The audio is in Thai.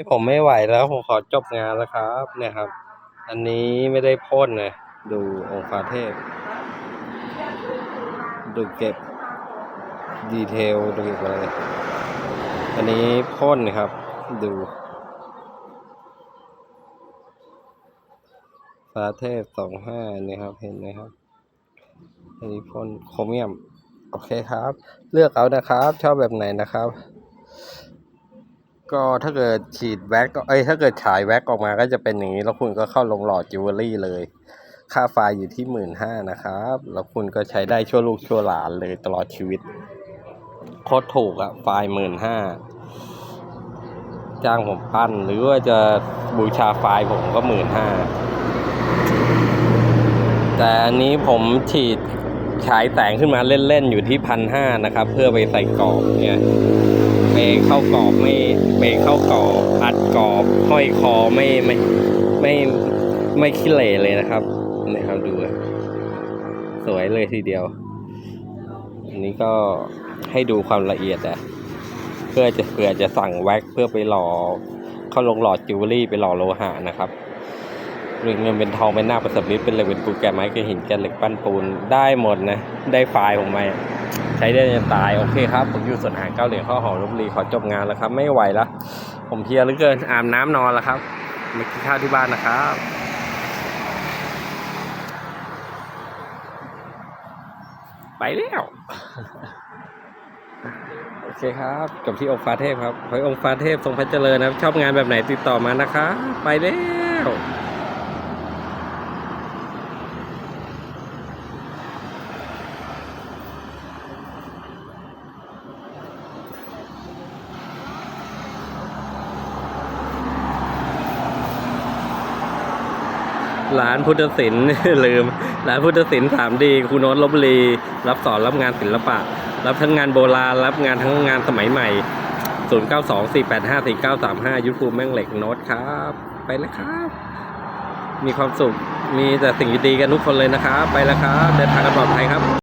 นี่ผมไม่ไหวแล้วผมขอจบงานแล้วครับ เนี่ยครับ อันนี้ไม่ได้พ่นเลยดูองค์ฟาเทพ ดูเก็บดีเทลดูเก็บอะไรอันนี้พ่นครับ ดูฟาเทพสองห้านี่ครับเห็นไหมครับอันนี้พ่นโครเมียม โอเคครับ เลือกเอานะครับ ชอบแบบไหนนะครับ ก็ถ้าเกิดฉีดแว็กก็เอ้ยถ้าเกิดฉายแว็กออกมาก็จะเป็นอย่างนี้ แล้วคุณก็เข้าลงหลอดจิวเวลรี่เลย ค่าไฟอยู่ที่หมื่นห้านะครับ แล้วคุณก็ใช้ได้ชั่วลูกชั่วหลานเลยตลอดชีวิตโคตรถูกอะไฟหมื่นห้าจ้างผมปั้น หรือว่าจะบูชาไฟผมก็หมื่นห้าแต่อันนี้ผมฉีดฉายแสงขึ้นมาเล่น ๆ อยู่ที่พันห้านะครับ เพื่อไปใส่กรอบเนี่ย เบรกเข้ากรอบไม่เบรกเข้ากรอบอัดกรอบห้อยคอไม่ไม่ไม่ไม่ขี้เหร่เลยนะครับนี่ครับดูสวยเลยทีเดียว อันนี้ก็ให้ดูความละเอียดอะเพื่อจะเผื่อจะสั่งแว็กเพื่อไปหล่อเข้าลงหล่อจิวเวลรี่ไปหล่อโลหะนะครับหรือเงินเป็นทองเป็นหน้าประสบนิดเป็นเหล็กเป็นปูแกไม้กระหินแกเหล็กปั้นปูนได้หมดนะ ได้ไฟล์ผมม ใช้ได้จนตายโอเคครับ ผมอยู่ส่วนหางเก้าเหรียญข้าหอมลบบุรีขอจบงานแล้วครับ ไม่ไหวแล้วผมเพียเหลือเกินอาบน้ำนอนแล้วครับมากินข้าวที่บ้านนะครับไปแล้ว โอเคครับกับที่องค์ฟ้าเทพครับขอให้องค์ฟ้าเทพทรงพระเจริญนะครับ ชอบงานแบบไหนติดต่อมานะคะ ไปแล้ว ร้านพุทธศิลป์ลืม ร้านพุทธศิลป์ 3D ครูโน้ตลบบุรีรับสอนรับงานศิลปะ รับทั้งงานโบราณ รับงานทั้งงานสมัยใหม่ 0924854935 ยุทธภูมิแม่งเหล็กโน้ตครับ ไปแล้วครับ มีความสุขมีแต่สิ่งดีๆกันทุกคนเลยนะครับ ไปแล้วครับเดินทางกันปลอดภัยครับ